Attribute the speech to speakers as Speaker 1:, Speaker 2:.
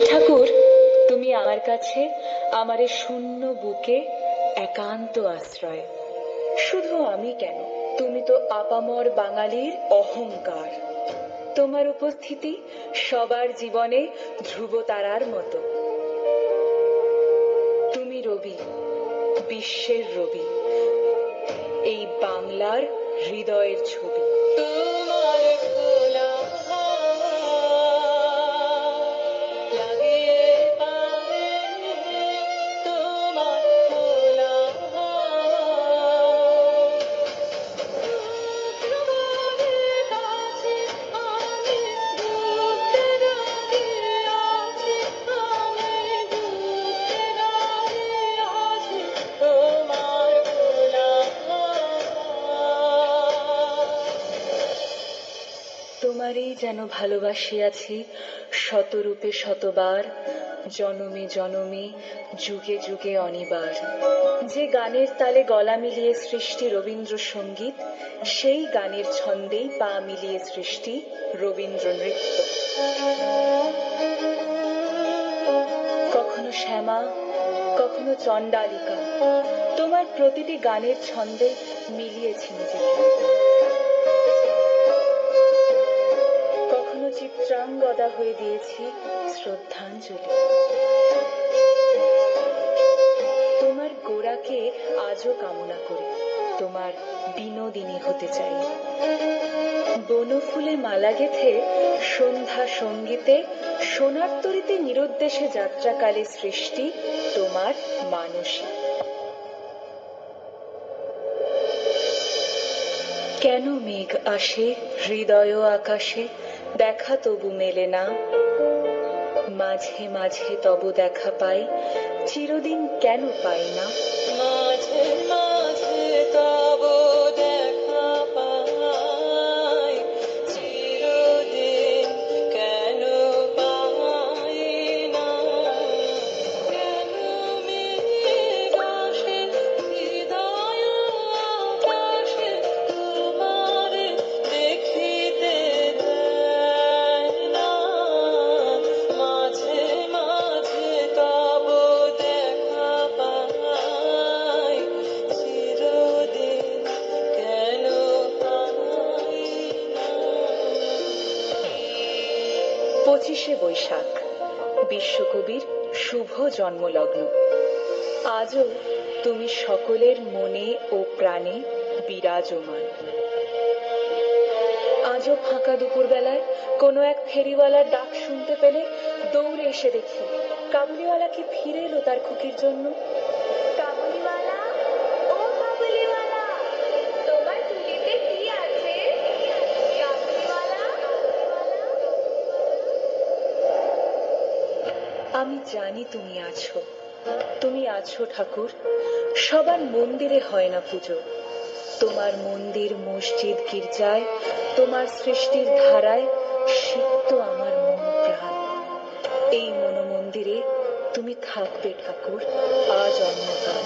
Speaker 1: ঠাকুর, তুমি আমার কাছে আমার শূন্য বুকে একান্ত আশ্রয়। শুধু আমি কেন? তুমি তো আপামর বাঙালির অহংকার। তোমার উপস্থিতি সবার জীবনে ধ্রুব তারার মতো। তুমি রবি, বিশ্বের রবি, এই বাংলার হৃদয়ের ছবি। যেন ভালোবাসিয়াছি শতরূপে শতবার, জনমে জনমে, যুগে যুগে অনিবার। যে গানের তালে গলা মিলিয়ে সৃষ্টি রবীন্দ্র সংগীত সেই গানের ছন্দেই পা মিলিয়ে সৃষ্টি রবীন্দ্র নৃত্য। কখনো শ্যামা, কখনো চণ্ডালিকা, তোমার প্রতিটি গানের ছন্দে মিলিয়েছি নিজেকে। চিত্রাঙ্গদা হয়ে দিয়েছি শ্রদ্ধাঞ্জলি। তোমার গোড়াকে আজও কামনা করি, তোমার বিনোদিনী হতে চাই। বনফুলে মালা গেথে সন্ধ্যা সঙ্গীতে, সোনার তরিতে নিরুদ্দেশে যাত্রাকালে সৃষ্টি তোমার মানসী। কেন মেঘ আসে হৃদয় আকাশে? দেখা তবু মেলে না। মাঝে মাঝে তব দেখা পাই, চিরদিন কেন পাই না?
Speaker 2: মাঝে মাঝে তব
Speaker 1: পঁচিশে বৈশাখ, বিশ্বকবির শুভ জন্মলগ্ন। আজও তুমি সকলের মনে ও প্রাণে বিরাজমান। আজও ফাঁকা দুপুরবেলায় কোনো এক ফেরিওয়ালার ডাক শুনতে পেলে দৌড়ে এসে দেখি কাবুলিওয়ালা কি ফিরে এলো তার খুকির জন্য
Speaker 3: কাবুলিওয়ালা ও কাবুলিওয়ালা তোমার ঝুলিতে কি আছে কাবুলিওয়ালা
Speaker 1: আমি জানি তুমি আছো। তুমি আছো ঠাকুর। সবার মন্দিরে হয় না পুজো। তোমার মন্দির মসজিদ গির্জায়, তোমার সৃষ্টির ধারায় সিক্ত আমার মন প্রাণ এই মনোমন্দিরে তুমি থাকবে ঠাকুর, আজ অন্যকাল